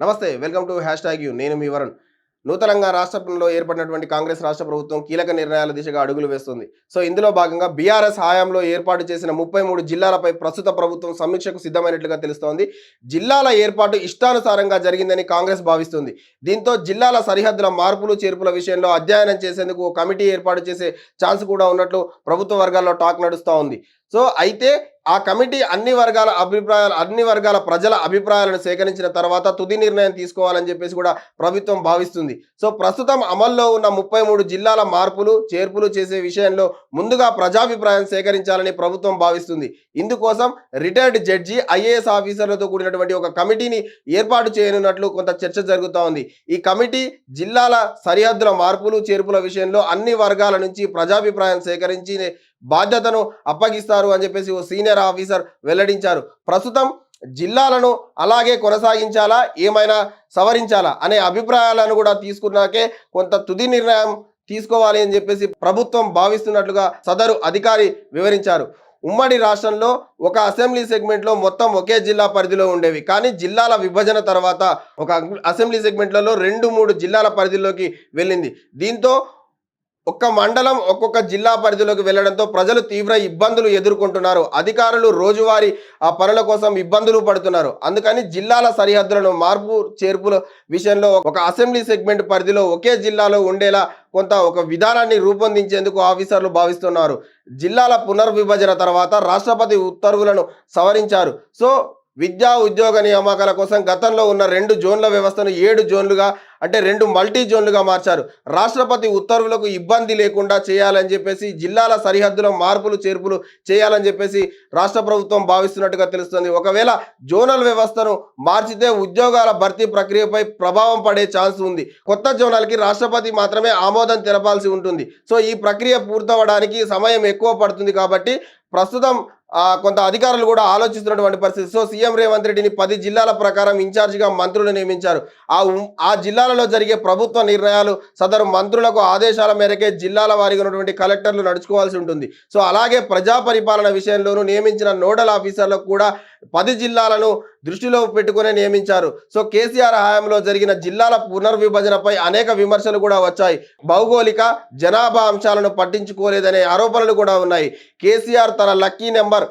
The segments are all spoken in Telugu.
నమస్తే welcome to hash tag you. నేను మీ వరుణ్. నూతనంగా రాష్ట్రంలో ఏర్పడినటువంటి కాంగ్రెస్ రాష్ట్ర ప్రభుత్వం కీలక నిర్ణయాల దిశగా అడుగులు వేస్తుంది. సో ఇందులో భాగంగా బీఆర్ఎస్ హయాంలో ఏర్పాటు చేసిన ముప్పై మూడు జిల్లాలపై ప్రస్తుత ప్రభుత్వం సమీక్షకు సిద్ధమైనట్లుగా తెలుస్తోంది. జిల్లాల ఏర్పాటు ఇష్టానుసారంగా జరిగిందని కాంగ్రెస్ భావిస్తుంది. దీంతో జిల్లాల సరిహద్దుల మార్పులు చేర్పుల విషయంలో అధ్యయనం చేసేందుకు ఓ కమిటీ ఏర్పాటు చేసే ఛాన్స్ కూడా ఉన్నట్లు ప్రభుత్వ వర్గాల్లో టాక్ నడుస్తూ ఉంది సో అయితే ఆ కమిటీ అన్ని వర్గాల అభిప్రాయాలు అన్ని వర్గాల ప్రజల అభిప్రాయాలను సేకరించిన తర్వాత తుది నిర్ణయం తీసుకోవాలని చెప్పేసి కూడా ప్రభుత్వం భావిస్తుంది. సో ప్రస్తుతం అమల్లో ఉన్న ముప్పై మూడు జిల్లాల మార్పులు చేర్పులు చేసే విషయంలో ముందుగా ప్రజాభిప్రాయం సేకరించాలని ప్రభుత్వం భావిస్తుంది. ఇందుకోసం రిటైర్డ్ జడ్జి ఐఏఎస్ ఆఫీసర్లతో కూడినటువంటి ఒక కమిటీని ఏర్పాటు చేయనున్నట్లు కొంత చర్చ జరుగుతూ ఉంది. ఈ కమిటీ జిల్లాల సరిహద్దుల మార్పులు చేర్పుల విషయంలో అన్ని వర్గాల నుంచి ప్రజాభిప్రాయం సేకరించి బాధ్యతను అప్పగిస్తారు అని చెప్పేసి ఓ సీనియర్ ఆఫీసర్ వెల్లడించారు. ప్రస్తుతం జిల్లాలను అలాగే కొనసాగించాలా? ఏమైనా సవరించాలా? అనే అభిప్రాయాలను కూడా తీసుకున్నాకే కొంత తుది నిర్ణయం తీసుకోవాలి అని చెప్పేసి ప్రభుత్వం భావిస్తున్నట్లుగా సదరు అధికారి వివరించారు. ఉమ్మడి రాష్ట్రంలో ఒక అసెంబ్లీ సెగ్మెంట్లో మొత్తం ఒకే జిల్లా పరిధిలో ఉండేవి. కానీ జిల్లాల విభజన తర్వాత ఒక అసెంబ్లీ సెగ్మెంట్లలో రెండు మూడు జిల్లాల పరిధిలోకి వెళ్ళింది. దీంతో ఒక్క మండలం ఒక్కొక్క జిల్లా పరిధిలోకి వెళ్ళడంతో ప్రజలు తీవ్ర ఇబ్బందులు ఎదుర్కొంటున్నారు. అధికారులు రోజువారీ ఆ పనుల కోసం ఇబ్బందులు పడుతున్నారు. అందుకని జిల్లాల సరిహద్దులను మార్పు చేర్పుల విషయంలో ఒక అసెంబ్లీ సెగ్మెంట్ పరిధిలో ఒకే జిల్లాలో ఉండేలా కొంత ఒక విధానాన్ని రూపొందించేందుకు ఆఫీసర్లు భావిస్తున్నారు. జిల్లాల పునర్విభజన తర్వాత రాష్ట్రపతి ఉత్తర్వులను సవరించారు. సో విద్యా ఉద్యోగ నియామకాల కోసం గతంలో ఉన్న రెండు జోన్ల వ్యవస్థను ఏడు జోన్లుగా అంటే రెండు మల్టీ జోన్లుగా మార్చారు. రాష్ట్రపతి ఉత్తర్వులకు ఇబ్బంది లేకుండా చేయాలని చెప్పేసి జిల్లాల సరిహద్దులో మార్పులు చేర్పులు చేయాలని చెప్పేసి రాష్ట్ర ప్రభుత్వం భావిస్తున్నట్టుగా తెలుస్తుంది. ఒకవేళ జోనల్ వ్యవస్థను మార్చితే ఉద్యోగాల భర్తీ ప్రక్రియపై ప్రభావం పడే ఛాన్స్ ఉంది. కొత్త జోనల్కి రాష్ట్రపతి మాత్రమే ఆమోదం తెలపాల్సి ఉంటుంది. సో ఈ ప్రక్రియ పూర్తవడానికి సమయం ఎక్కువ పడుతుంది కాబట్టి ప్రస్తుతం కొంత అధికారులు కూడా ఆలోచిస్తున్నటువంటి పరిస్థితి. సో సీఎం రేవంత్ రెడ్డిని పది జిల్లాల ప్రకారం ఇన్ఛార్జిగా మంత్రులు నియమించారు. ఆ ఆ జిల్లాలలో జరిగే ప్రభుత్వ నిర్ణయాలు సదరు మంత్రులకు ఆదేశాల మేరకే జిల్లాల వారిగా ఉన్నటువంటి కలెక్టర్లు నడుచుకోవాల్సి ఉంటుంది. సో అలాగే ప్రజా పరిపాలన విషయంలోనూ నియమించిన నోడల్ ఆఫీసర్లకు కూడా పది జిల్లాలను దృష్టిలో పెట్టుకునే నియమించారు. సో కేసీఆర్ హయాంలో జరిగిన జిల్లాల పునర్విభజనపై అనేక విమర్శలు కూడా వచ్చాయి. భౌగోళిక జనాభా అంశాలను పట్టించుకోలేదనే ఆరోపణలు కూడా ఉన్నాయి. కేసీఆర్ తన లక్కీ నెంబర్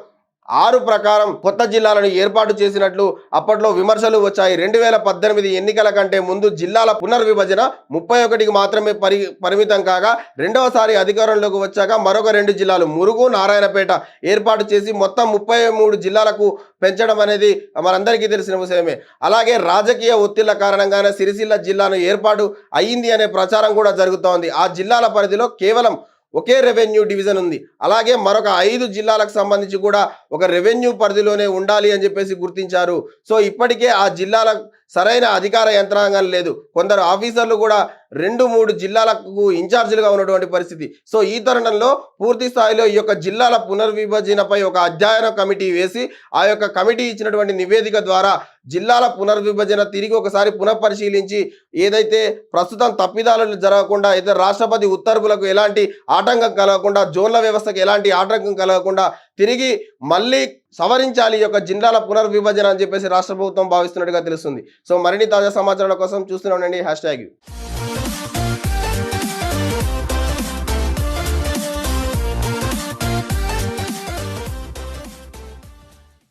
ఆరు ప్రకారం కొత్త జిల్లాలను ఏర్పాటు చేసినట్లు అప్పట్లో విమర్శలు వచ్చాయి. రెండు వేల పద్దెనిమిది ఎన్నికల కంటే ముందు జిల్లాల పునర్విభజన ముప్పై ఒకటికి మాత్రమే పరి పరిమితం కాగా రెండవసారి అధికారంలోకి వచ్చాక మరొక రెండు జిల్లాలు మురుగు నారాయణపేట ఏర్పాటు చేసి మొత్తం ముప్పై మూడు జిల్లాలకు పెంచడం అనేది మనందరికీ తెలిసిన విషయమే. అలాగే రాజకీయ ఒత్తిళ్ళ కారణంగానే సిరిసిల్ల జిల్లాను ఏర్పాటు అయ్యింది అనే ప్రచారం కూడా జరుగుతోంది. ఆ జిల్లాల పరిధిలో కేవలం ఒకే రెవెన్యూ డివిజన్ ఉంది. అలాగే మరొక ఐదు జిల్లాలకు సంబంధించి కూడా ఒక రెవెన్యూ పరిధిలోనే ఉండాలి అని చెప్పేసి గుర్తించారు. సో ఇప్పటికే ఆ జిల్లాల సరైన అధికార యంత్రాంగం లేదు. కొందరు ఆఫీసర్లు కూడా రెండు మూడు జిల్లాలకు ఇన్ఛార్జీలుగా ఉన్నటువంటి పరిస్థితి. సో ఈ తరుణంలో పూర్తి స్థాయిలో ఈ యొక్క జిల్లాల పునర్విభజనపై ఒక అధ్యయన కమిటీ వేసి ఆ యొక్క కమిటీ ఇచ్చినటువంటి నివేదిక ద్వారా జిల్లాల పునర్విభజన తిరిగి ఒకసారి పునఃపరిశీలించి ఏదైతే ప్రస్తుతం తప్పిదాలు జరగకుండా అయితే రాష్ట్రపతి ఉత్తర్వులకు ఎలాంటి ఆటంకం కలగకుండా జోన్ల వ్యవస్థకు ఎలాంటి ఆటంకం కలగకుండా తిరిగి మళ్ళీ సవరించాలి ఈ యొక్క జిల్లాల పునర్విభజన అని చెప్పేసి రాష్ట్ర ప్రభుత్వం భావిస్తున్నట్టుగా తెలుస్తుంది. సో మరిన్ని తాజా సమాచారాల కోసం చూస్తూనే ఉండండి హ్యాష్ ట్యాగ్